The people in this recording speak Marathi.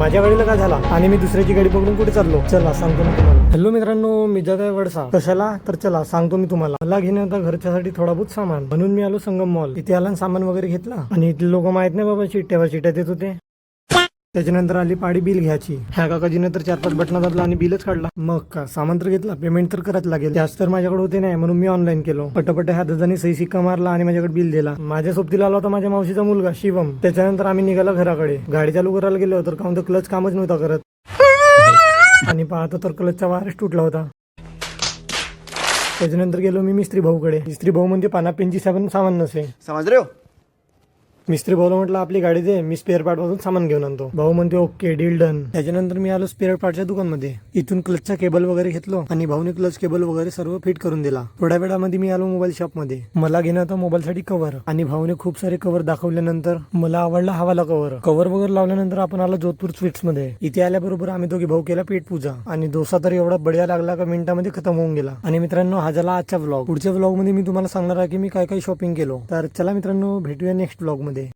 माझ्या गाडीला काय झाला? आणि मी दुसऱ्याची गाडी पकडून कुठे चाललो? चला सांगतो मी तुम्हाला. हॅलो मित्रांनो मी जात आहे वडसा. कशाला? तर चला सांगतो मी तुम्हाला. मला घेणे होता घरच्यासाठी थोडा बहुत सामान. म्हणून मी आलो संगम मॉल इथे आला सामान वगैरे घेतला? आणि इथले लोक माहीत नाही बाबा चिट्ट्यावर चिट्ट्या देत होते. त्याच्यानंतर आली पाडी बिल घ्यायची. ह्या काकाजीने तर चार पाच बटना दाबला आणि बिलच काढला. मग का? सामान तर घेतला. पेमेंट तर करायच लागेल. त्याच तर माझ्याकडे होते नाही म्हणून मी ऑनलाईन केलो. पटपट ह्या दादानी सही सिक्का मारला आणि माझ्याकडे बिल दिला. माझ्या सोबतीला आला होता माझ्या मावशीचा मुलगा शिवम. त्याच्यानंतर आम्ही निघाला घराकडे. गाडी चालू करायला गेलो तर काउंटर क्लच कामच नव्हता करत. आणि पाहतो तर क्लचचा वायरच तुटला होता. त्याच्यानंतर गेलो मी मिस्त्री भाऊकडे. मिस्त्री भाऊ म्हणजे पाना पेनची साबण सामान नसे. समझ मिस्त्री भाऊला म्हटलं आपली गाडी दे मी स्पेअर पार्ट मधून सामान घेऊन आणतो. भाऊ म्हणते ओके डील डन त्याच्यानंतर मी आलो स्पेअर पार्टच्या दुकानमध्ये. इथून क्लचचा केबल वगैरे घेतलो आणि भाऊने क्लच केबल वगैरे सर्व फिट करून दिला. थोड्या वेळामध्ये मी आलो मोबाईल शॉपमध्ये. मला घेणं होतं मोबाईल साठी कव्हर आणि भाऊने खूप सारे कव्हर दाखवल्यानंतर मला आवडला हवाला कव्हर कव्हर वगैरे लावल्यानंतर आपण आलो जोधपूर स्वीट्समध्ये. इथे आल्याबरोबर आम्ही दोघे भाऊ केला पेट पूजा. आणि डोसा तर एवढा बढिया लागला का मिनिटामध्ये खतम होऊन गेला. आणि मित्रांनो हा झाला आजचा व्लॉग पुढच्या व्लॉगमध्ये मी तुम्हाला सांगणार आहे की मी काय काय शॉपिंग केलो. तर चला मित्रांनो भेटूया नेक्स्ट व्लॉगमध्ये.